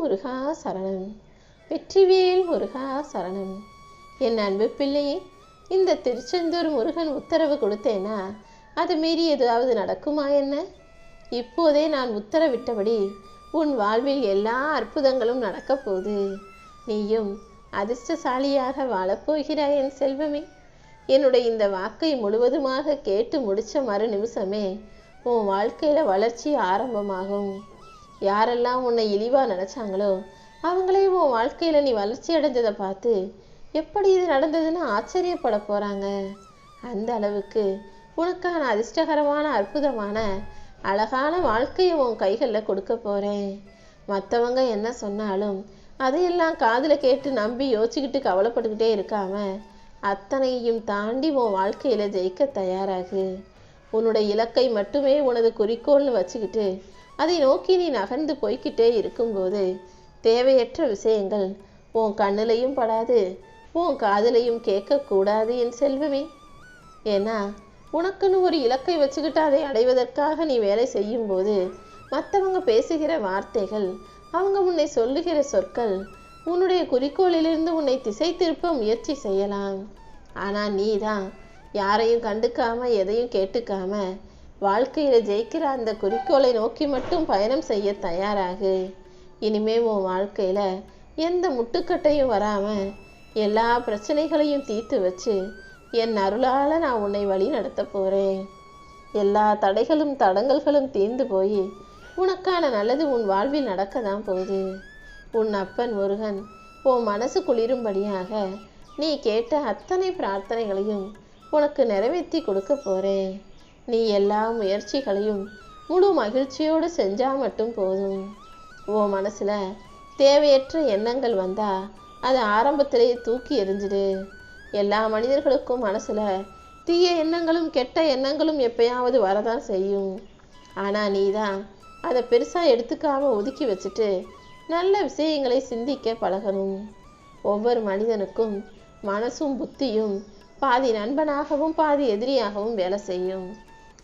முருகா சரணம். வெற்றிவேல் முருகா சரணம். என் அன்பு பிள்ளையே இந்த திருச்செந்தூர் முருகன் உத்தரவு கொடுத்தேனா? அது மீறி ஏதாவது நடக்குமா என்ன? இப்போதே நான் உத்தரவிட்டபடி உன் வாழ்வில் எல்லா அற்புதங்களும் நடக்கப் போகுது. நீயும் அதிர்ஷ்டசாலியாக வாழப்போகிறாய் என் செல்வமே. என்னுடைய இந்த வாக்கை முழுவதுமாக கேட்டு முடிச்ச மறு நிமிஷமே உன் வாழ்க்கையில வளர்ச்சி ஆரம்பமாகும். யாரெல்லாம் உன்னை இழிவா நினைச்சாங்களோ அவங்களே உன் வாழ்க்கையில நீ வளர்ச்சி அடைஞ்சதை பார்த்து எப்படி இது நடந்ததுன்னு ஆச்சரியப்பட போறாங்க. அந்த அளவுக்கு உனக்கான அதிர்ஷ்டகரமான அற்புதமான அழகான வாழ்க்கையை உன் கைகளில் கொடுக்க போறேன். மற்றவங்க என்ன சொன்னாலும் அதையெல்லாம் காதில் கேட்டு நம்பி யோசிச்சுக்கிட்டு கவலைப்பட்டுக்கிட்டே இருக்காம அத்தனையும் தாண்டி உன் வாழ்க்கையில ஜெயிக்க தயாராகு. உன்னோட இலக்கை மட்டுமே உனது குறிக்கோள்னு வச்சுக்கிட்டு அதை நோக்கி நீ நகர்ந்து போய்கிட்டே இருக்கும்போது தேவையற்ற விஷயங்கள் உன் கண்ணுலையும் படாது உன் காதுலையும் கேட்கக்கூடாது என் செல்வமே. ஏன்னா உனக்குன்னு ஒரு இலக்கை வச்சுக்கிட்டு அதை அடைவதற்காக நீ வேலை செய்யும்போது மற்றவங்க பேசுகிற வார்த்தைகள் அவங்க உன்னை சொல்லுகிற சொற்கள் உன்னுடைய குறிக்கோளிலிருந்து உன்னை திசை திருப்ப முயற்சி செய்யலாம். ஆனால் நீ தான் யாரையும் கண்டுக்காம எதையும் கேட்டுக்காம வாழ்க்கையில் ஜெயிக்கிற அந்த குறிக்கோளை நோக்கி மட்டும் பயணம் செய்ய தயாராகு. இனிமே உன் வாழ்க்கையில் எந்த முட்டுக்கட்டையும் வராமல் எல்லா பிரச்சனைகளையும் தீர்த்து வச்சு என் அருளால் நான் உன்னை வழி நடத்த போகிறேன் எல்லா தடைகளும் தடங்கல்களும் தீர்ந்து போய் உனக்கான நல்லது உன் வாழ்வில் நடக்க தான் போகுது. உன் அப்பன் முருகன் உன் மனசு குளிரும்படியாக நீ கேட்ட அத்தனை பிரார்த்தனைகளையும் உனக்கு நிறைவேற்றி கொடுக்க போகிறேன் நீ எல்லா முயற்சிகளையும் முழு மகிழ்ச்சியோடு செஞ்சா மட்டும் போதும். ஓ மனசுல தேவையற்ற எண்ணங்கள் வந்தா அதை ஆரம்பத்திலேயே தூக்கி எறிஞ்சிடு. எல்லா மனிதர்களுக்கும் மனசுல தீய எண்ணங்களும் கெட்ட எண்ணங்களும் எப்பயாவது வரதான் செய்யும். ஆனா நீதான் அதை பெருசா எடுத்துக்காம ஒதுக்கி வச்சுட்டு நல்ல விஷயங்களை சிந்திக்க பழகணும். ஒவ்வொரு மனிதனுக்கும் மனசும் புத்தியும் பாதி நண்பனாகவும் பாதி எதிரியாகவும் வேலை செய்யும்.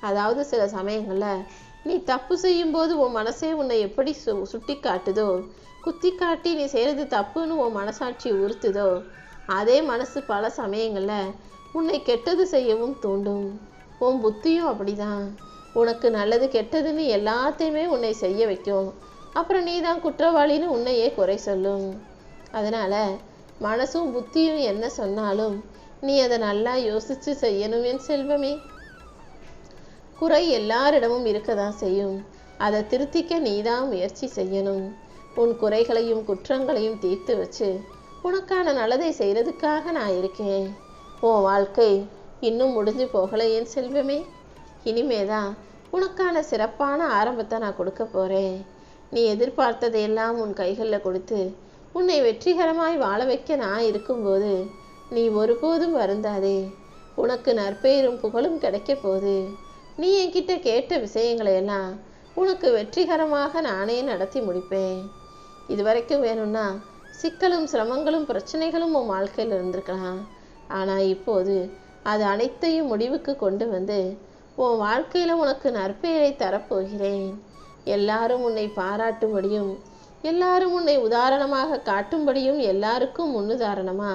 அதாவது சில சமயங்களில் நீ தப்பு செய்யும்போது உன் மனசே உன்னை எப்படி சு சுட்டி காட்டுதோ குத்தி காட்டி நீ செய்கிறது தப்புன்னு உன் மனசாட்சி உறுத்துதோ? அதே மனசு பல சமயங்களில் உன்னை கெட்டது செய்யவும் தூண்டும். உன் புத்தியும் அப்படிதான். உனக்கு நல்லது கெட்டதுன்னு எல்லாத்தையுமே உன்னை செய்ய வைக்கும். அப்புறம் நீ தான் குற்றவாளின்னு உன்னையே குறை சொல்லும். அதனால் மனசும் புத்தியும் என்ன சொன்னாலும் நீ அதை நல்லா யோசித்து செய்யணும் என் செல்வமே. குறை எல்லாரிடமும் இருக்கதான் செய்யும். அதை திருத்திக்க நீதான் முயற்சி செய்யணும். உன் குறைகளையும் குற்றங்களையும் தீர்த்து வச்சு உனக்கான நல்லதை செய்யறதுக்காக நான் இருக்கேன். உன் வாழ்க்கை இன்னும் முடிஞ்சு போகலை என் செல்வமே. இனிமேதான் உனக்கான சிறப்பான ஆரம்பத்தை நான் கொடுக்க போறேன். நீ எதிர்பார்த்ததையெல்லாம் உன் கைகளில் கொடுத்து உன்னை வெற்றிகரமாய் வாழ வைக்க நான் இருக்கும்போது நீ ஒருபோதும் வருந்தாதே. உனக்கு நற்பெயரும் புகழும் கிடைக்க போகுது. நீ என்கிட்ட கேட்ட விஷயங்களை எல்லாம் உனக்கு வெற்றிகரமாக நானே நடத்தி முடிப்பேன். இது வரைக்கும் வேணும்னா சிக்கலும் சிரமங்களும் பிரச்சனைகளும் உன் வாழ்க்கையில் இருந்திருக்கலாம். ஆனால் இப்போது அது அனைத்தையும் முடிவுக்கு கொண்டு வந்து உன் வாழ்க்கையில் உனக்கு நற்பெயரை தரப்போகிறேன். எல்லாரும் உன்னை பாராட்டும்படியும் எல்லாரும் உன்னை உதாரணமாக காட்டும்படியும் எல்லாருக்கும் முன்னுதாரணமா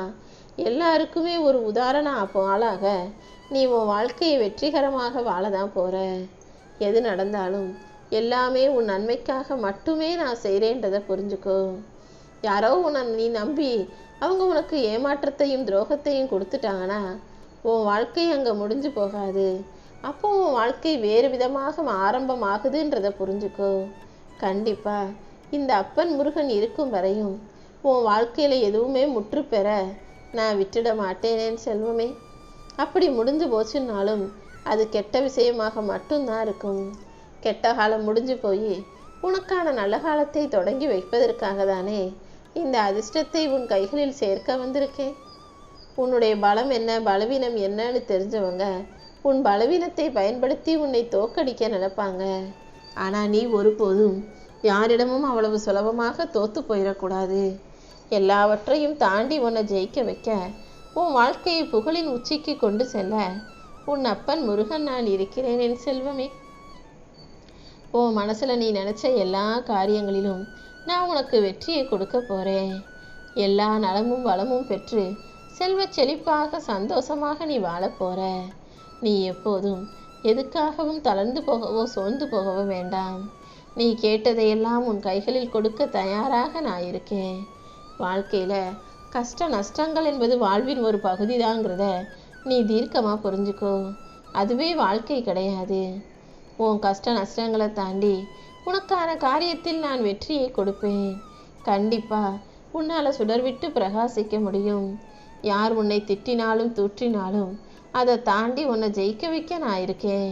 எல்லாருக்குமே ஒரு உதாரண ஆளாக நீ உன் வாழ்க்கையை வெற்றிகரமாக வாழதான் போற. எது நடந்தாலும் எல்லாமே உன் நன்மைக்காக மட்டுமே நான் செய்கிறேன்றதை புரிஞ்சுக்கோ. யாரோ உன்னை நீ நம்பி அவங்க உனக்கு ஏமாற்றத்தையும் துரோகத்தையும் கொடுத்துட்டாங்கன்னா உன் வாழ்க்கை அங்கே முடிஞ்சு போகாது. அப்போ உன் வாழ்க்கை வேறு விதமாக ஆரம்பமாகுதுன்றதை புரிஞ்சுக்கோ. கண்டிப்பாக இந்த அப்பன் முருகன் இருக்கும் வரையும் உன் வாழ்க்கையில் எதுவுமே முற்று பெற நான் விட்டுட மாட்டேனேன்னு செல்வமே. அப்படி முடிஞ்சு போச்சுன்னாலும் அது கெட்ட விஷயமாக மட்டும்தான் இருக்கும். கெட்ட காலம் முடிஞ்சு போய் உனக்கான நல்ல காலத்தை தொடங்கி வைப்பதற்காக தானே இந்த அதிர்ஷ்டத்தை உன் கைகளில் சேர்க்க வந்திருக்கேன். உன்னுடைய பலம் என்ன பலவீனம் என்னன்னு தெரிஞ்சவங்க உன் பலவீனத்தை பயன்படுத்தி உன்னை தோக்கடிக்க நினைப்பாங்க. ஆனால் நீ ஒருபோதும் யாரிடமும் அவ்வளவு சுலபமாக தோத்து போயிடக்கூடாது. எல்லாவற்றையும் தாண்டி உன்னை ஜெயிக்க வைக்க உன் வாழ்க்கையை புகழின் உச்சிக்கு கொண்டு செல்ல. உன் அப்பன் முருகன் நான் இருக்கிறேன் என் செல்வமே. உன் மனசில் நீ நினச்ச எல்லா காரியங்களிலும் நான் உனக்கு வெற்றியை கொடுக்க போறேன். எல்லா நலமும் வளமும் பெற்று செல்வச் செழிப்பாக சந்தோஷமாக நீ வாழப் போற. நீ எப்போதும் எதுக்காகவும் தளர்ந்து போகவோ சோர்ந்து போகவோ வேண்டாம். நீ கேட்டதையெல்லாம் உன் கைகளில் கொடுக்க தயாராக நான் இருக்கேன். வாழ்க்கையில கஷ்ட நஷ்டங்கள் என்பது வாழ்வின் ஒரு பகுதிதாங்கிறத நீ தீர்க்கமாக புரிஞ்சுக்கோ. அதுவே வாழ்க்கை கிடையாது. உன் கஷ்ட நஷ்டங்களை தாண்டி உனக்கான காரியத்தில் நான் வெற்றியை கொடுப்பேன். கண்டிப்பா உன்னால் சுடர்விட்டு பிரகாசிக்க முடியும். யார் உன்னை திட்டினாலும் தூற்றினாலும் அதை தாண்டி உன்னை ஜெயிக்க வைக்க நான் இருக்கேன்.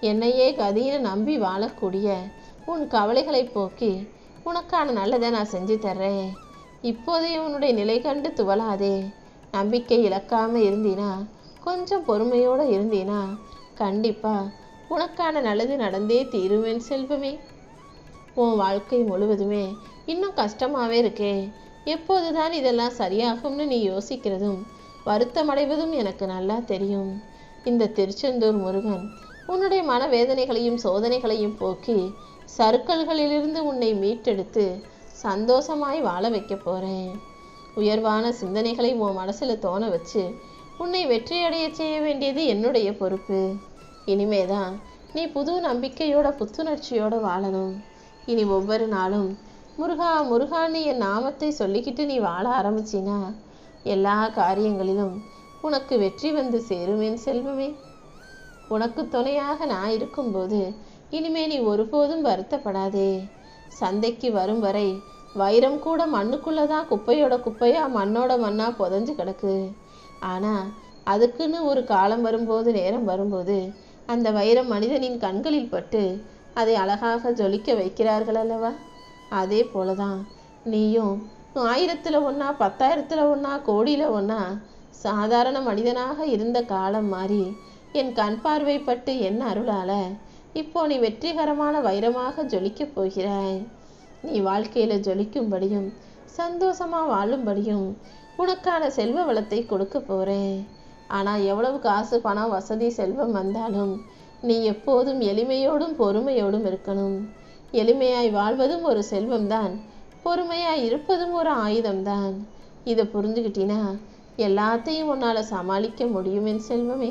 என்னையே கதின்னு நம்பி வாழக்கூடிய உன் கவலைகளை போக்கி உனக்கான நல்லதை நான் செஞ்சு தர்றேன். இப்போதைய உன்னுடைய நிலை கண்டு துவளாதே. நம்பிக்கை இழக்காமல் இருந்தீனா? கொஞ்சம் பொறுமையோடு இருந்தீனா? கண்டிப்பா உனக்கான நல்லது நடந்தே தீருவேன் செல்வமே. உன் வாழ்க்கை முழுவதுமே இன்னும் கஷ்டமாகவே இருக்கே. எப்போதுதான் இதெல்லாம் சரியாகும்னு நீ யோசிக்கிறதும் வருத்தமடைவதும் எனக்கு நல்லா தெரியும். இந்த திருச்செந்தூர் முருகன் உன்னுடைய மனவேதனைகளையும் சோதனைகளையும் போக்கி சருக்கல்களிலிருந்து உன்னை மீட்டெடுத்து சந்தோஷமாய் வாழ வைக்க போறேன். உயர்வான சிந்தனைகளை உன் மனசுல தோண வச்சு உன்னை வெற்றியடைய செய்ய வேண்டியது என்னுடைய பொறுப்பு. இனிமேதான் நீ புது நம்பிக்கையோட புத்துணர்ச்சியோட வாழணும். இனி ஒவ்வொரு நாளும் முருகா முருகான்னு என் நாமத்தை சொல்லிக்கிட்டு நீ வாழ ஆரம்பிச்சினா எல்லா காரியங்களிலும் உனக்கு வெற்றி வந்து சேருவேன் செல்வமே. உனக்கு துணையாக நான் இருக்கும்போது இனிமே நீ ஒருபோதும் வருத்தப்படாதே. சந்தைக்கு வரும் வரை வைரம் கூட மண்ணுக்குள்ளே தான் குப்பையோட குப்பையாக மண்ணோட மண்ணாக புதைஞ்சு கிடக்கு. ஆனால் அதுக்குன்னு ஒரு காலம் வரும்போது நேரம் வரும்போது அந்த வைரம் மனிதனின் கண்களில் பட்டு அதை அழகாக ஜொலிக்க வைக்கிறார்கள் அல்லவா? அதே போலதான் நீயும் ஆயிரத்தில் ஒன்றா பத்தாயிரத்தில் ஒன்றா கோடியில் ஒன்றா சாதாரண மனிதனாக இருந்த காலம் மாறி என் கண் பார்வைப்பட்டு என் அருளால இப்போ நீ வெற்றிகரமான வைரமாக ஜொலிக்கப் போகிறாய். நீ வாழ்க்கையில ஜொலிக்கும்படியும் சந்தோஷமா வாழும்படியும் உனக்கான செல்வ வளத்தை கொடுக்க போறேன். ஆனா எவ்வளவு காசு பணம் வசதி செல்வம் வந்தாலும் நீ எப்போதும் எளிமையோடும் பொறுமையோடும் இருக்கணும். எளிமையாய் வாழ்வதும் ஒரு செல்வம்தான் பொறுமையாய் இருப்பதும் ஒரு ஆயுதம்தான். இதை புரிஞ்சுக்கிட்டினா எல்லாத்தையும் உன்னால சமாளிக்க முடியும் என் செல்வமே.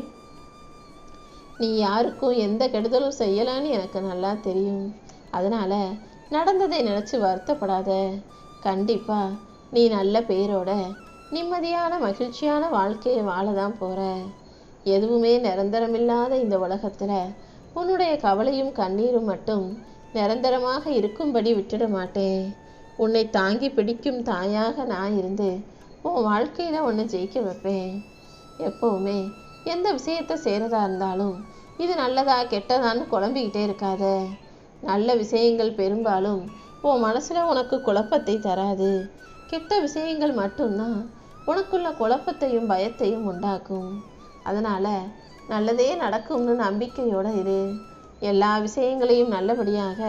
நீ யாருக்கும் எந்த கெடுதலும் செய்யலான்னு எனக்கு நல்லா தெரியும். அதனால நடந்ததை நினச்சி வருத்தப்படாத. கண்டிப்பாக நீ நல்ல பேரோட நிம்மதியான மகிழ்ச்சியான வாழ்க்கையை வாழதான் போகிற எதுவுமே நிரந்தரமில்லாத இந்த உலகத்தில் உன்னுடைய கவலையும் கண்ணீரும் மட்டும் நிரந்தரமாக இருக்கும்படி விட்டுட மாட்டேன். உன்னை தாங்கி பிடிக்கும் தாயாக நான் இருந்து உன் வாழ்க்கையில உன்னை ஜெயிக்க வைப்பேன். எப்போவுமே எந்த விஷயத்தை செய்கிறதா இருந்தாலும் இது நல்லதா கெட்டதான்னு குழம்பிக்கிட்டே இருக்காத. நல்ல விஷயங்கள் பெரும்பாலும் உன் மனசில் உனக்கு குழப்பத்தை தராது. கெட்ட விஷயங்கள் மட்டும்தான் உனக்குள்ள குழப்பத்தையும் பயத்தையும் உண்டாக்கும். அதனால் நல்லதே நடக்கும்னு நம்பிக்கையோடு இரு. எல்லா விஷயங்களையும் நல்லபடியாக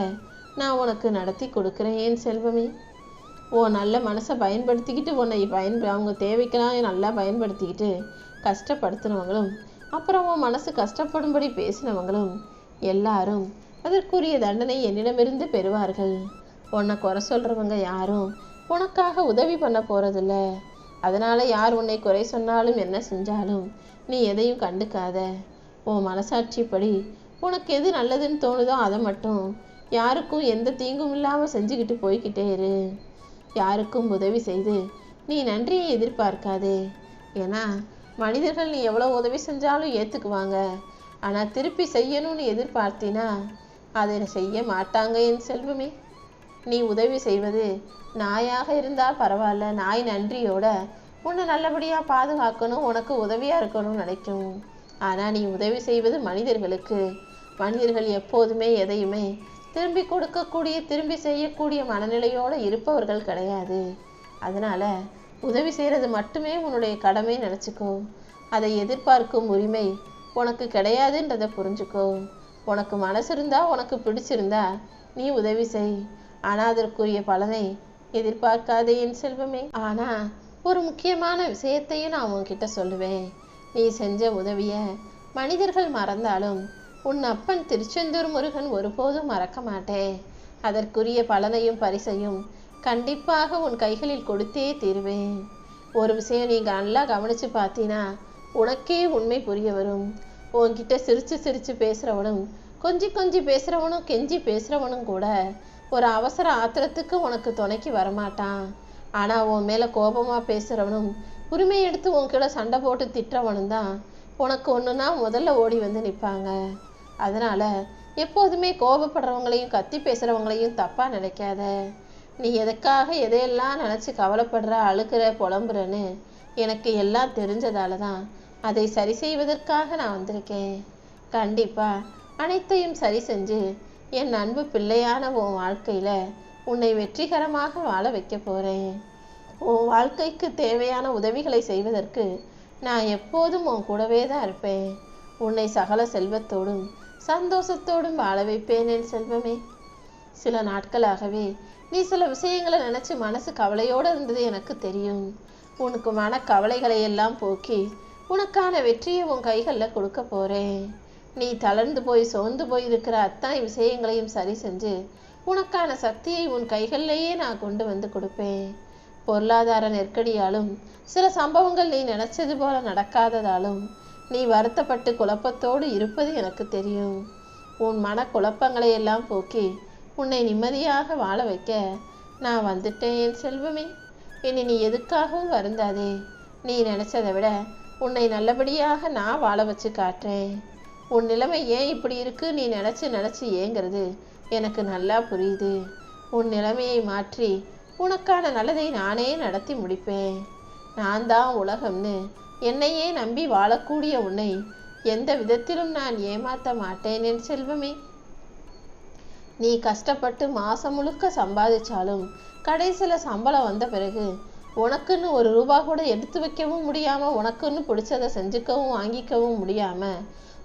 நான் உனக்கு நடத்தி கொடுக்குறேன் என் செல்வமே. ஓ நல்ல மனசை பயன்படுத்திக்கிட்டு உன்னை பயன் அவங்க தேவைக்கெல்லாம் நல்லா பயன்படுத்திக்கிட்டு கஷ்டப்படுத்தினவங்களும் அப்புறம் உன் மனசு கஷ்டப்படும்படி பேசினவங்களும் எல்லாரும் அதற்குரிய தண்டனை என்னிடமிருந்து பெறுவார்கள். உன்னை குறை சொல்றவங்க யாரும் உனக்காக உதவி பண்ண போறதில்ல. அதனால யார் உன்னை குறை சொன்னாலும் என்ன செஞ்சாலும் நீ எதையும் கண்டுக்காத. உன் மனசாட்சிப்படி உனக்கு எது நல்லதுன்னு தோணுதோ அதை மட்டும் யாருக்கும் எந்த தீங்கும் இல்லாம செஞ்சுக்கிட்டு போய்கிட்டே இரு. யாருக்கும் உதவி செய்து நீ நன்றியை எதிர்பார்க்காதே. ஏன்னா மனிதர்கள் நீ எவ்வளோ உதவி செஞ்சாலும் ஏற்றுக்குவாங்க ஆனால் திருப்பி செய்யணும்னு எதிர்பார்த்தினா அதை செய்ய மாட்டாங்க என் செல்வமே. நீ உதவி செய்வது நாயாக இருந்தால் பரவாயில்ல. நாய் நன்றியோட உன்னை நல்லபடியாக பாதுகாக்கணும் உனக்கு உதவியாக இருக்கணும்னு நினைக்கும். ஆனால் நீ உதவி செய்வது மனிதர்களுக்கு. மனிதர்கள் எப்போதுமே எதையுமே திரும்பி கொடுக்கக்கூடிய திரும்பி செய்யக்கூடிய மனநிலையோடு இருப்பவர்கள் கிடையாது. அதனால் உதவி செய்கிறது மட்டுமே உன்னுடைய கடமை நினச்சிக்கோ. அதை எதிர்பார்க்கும் உரிமை உனக்கு கிடையாதுன்றதை புரிஞ்சுக்கோ. உனக்கு மனசு இருந்தா உனக்கு பிடிச்சிருந்தா நீ உதவி செய். ஆனா அதற்குரிய பலனை எதிர்பார்க்காதே என் செல்வமே. ஆனா ஒரு முக்கியமான விஷயத்தையும் நான் உன்கிட்ட சொல்லுவேன். நீ செஞ்ச உதவிய மனிதர்கள் மறந்தாலும் உன் அப்பன் திருச்செந்தூர் முருகன் ஒருபோதும் மறக்க மாட்டேன். அதற்குரிய பலனையும் பரிசையும் கண்டிப்பாக உன் கைகளில் கொடுத்தே தீருவேன். ஒரு விஷயம் நீ நல்லா கவனித்து பார்த்தீனா உனக்கே உண்மை புரிய வரும். உன்கிட்ட சிரிச்சு சிரிச்சு பேசுறவனும் கொஞ்சி கொஞ்சி பேசுறவனும் கெஞ்சி பேசுறவனும் கூட ஒரு அவசர ஆத்திரத்துக்கு உனக்கு துணைக்கு வரமாட்டான். ஆனா உன் மேல கோபமா பேசுறவனும் உரிமை எடுத்து உன்கிட்ட சண்டை போட்டு திட்டுறவனும் தான் உனக்கு ஒண்ணுன்னா முதல்ல ஓடி வந்து நிற்பாங்க அதனால எப்போதுமே கோபப்படுறவங்களையும் கத்தி பேசுறவங்களையும் தப்பா நினைக்காத. நீ எதுக்காக எதையெல்லாம் நினைச்சு கவலைப்படுற அழுக்கிற புலம்புறன்னு எனக்கு எல்லாம் தெரிஞ்சதால தான் அதை சரி செய்வதற்காக நான் வந்திருக்கேன். கண்டிப்பா அனைத்தையும் சரி செஞ்சு என் அன்பு பிள்ளையான உன் வாழ்க்கையில உன்னை வெற்றிகரமாக வாழ வைக்க போறேன். உன் வாழ்க்கைக்கு தேவையான உதவிகளை செய்வதற்கு நான் எப்போதும் உன் கூடவே தான் இருப்பேன். உன்னை சகல செல்வத்தோடும் சந்தோஷத்தோடும் வாழ வைப்பேன் என் செல்வமே. சில நாட்களாகவே நீ சில விஷயங்களை நினைச்சு மனசு கவலையோடு இருந்தது எனக்கு தெரியும். உனக்கு மன கவலைகளை எல்லாம் போக்கி உனக்கான வெற்றியை உன் கைகளில் கொடுக்க போகிறேன் நீ தளர்ந்து போய் சோர்ந்து போய் இருக்கிற அத்தனை விஷயங்களையும் சரி செஞ்சு உனக்கான சக்தியை உன் கைகளிலேயே நான் கொண்டு வந்து கொடுப்பேன். பொருளாதார நெருக்கடியாலும் சில சம்பவங்கள் நீ நினைச்சது போல நடக்காததாலும் நீ வருத்தப்பட்டு குழப்பத்தோடு இருப்பது எனக்கு தெரியும். உன் மன குழப்பங்களை எல்லாம் போக்கி உன்னை நிம்மதியாக வாழ வைக்க நான் வந்துட்டேன் என் செல்வமே. இனி நீ எதுக்காகவும் வருந்தாதே. நீ நினைச்சதை விட உன்னை நல்லபடியாக நான் வாழ வச்சு காட்டுறேன். உன் நிலைமை ஏன் இப்படி இருக்கு? நீ நினச்சி நினச்சி ஏங்கிறது எனக்கு நல்லா புரியுது. உன் நிலைமையை மாற்றி உனக்கான நல்லதை நானே நடத்தி முடிப்பேன். நான் தான் உலகம்னு என்னையே நம்பி வாழக்கூடிய உன்னை எந்த விதத்திலும் நான் ஏமாற்ற மாட்டேன் என் செல்வமே. நீ கஷ்டப்பட்டு மாசம் முழுக்க சம்பாதிச்சாலும் கடைசியில் சம்பளம் வந்த பிறகு உனக்குன்னு ஒரு ரூபா கூட எடுத்து வைக்கவும் முடியாமல் உனக்குன்னு பிடிச்சதை செஞ்சுக்கவும் வாங்கிக்கவும் முடியாமல்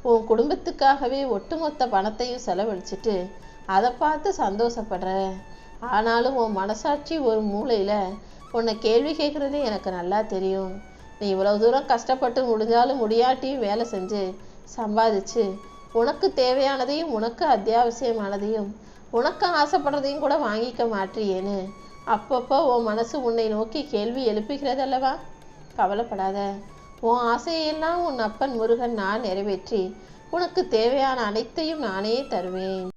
உன் குடும்பத்துக்காகவே ஒட்டுமொத்த பணத்தையும் செலவழிச்சிட்டு அதை பார்த்து சந்தோஷப்படுற. ஆனாலும் உன் மனசாட்சி ஒரு மூலையில் உன்னை கேள்வி கேட்குறது எனக்கு நல்லா தெரியும். நீ இவ்வளோ தூரம் கஷ்டப்பட்டு முடிஞ்சாலும் முடியாட்டியும் வேலை செஞ்சு சம்பாதிச்சு உனக்கு தேவையானதையும் உனக்கு அத்தியாவசியமானதையும் உனக்கு ஆசைப்படுறதையும் கூட வாங்கிக்க மாட்டியேன்னு அப்பப்போ உன் மனசு உன்னை நோக்கி கேள்வி எழுப்புகிறது அல்லவா? கவலைப்படாத. உன் ஆசையெல்லாம் உன் அப்பன் முருகன் நான் நிறைவேற்றி உனக்கு தேவையான அனைத்தையும் நானே தருவேன்.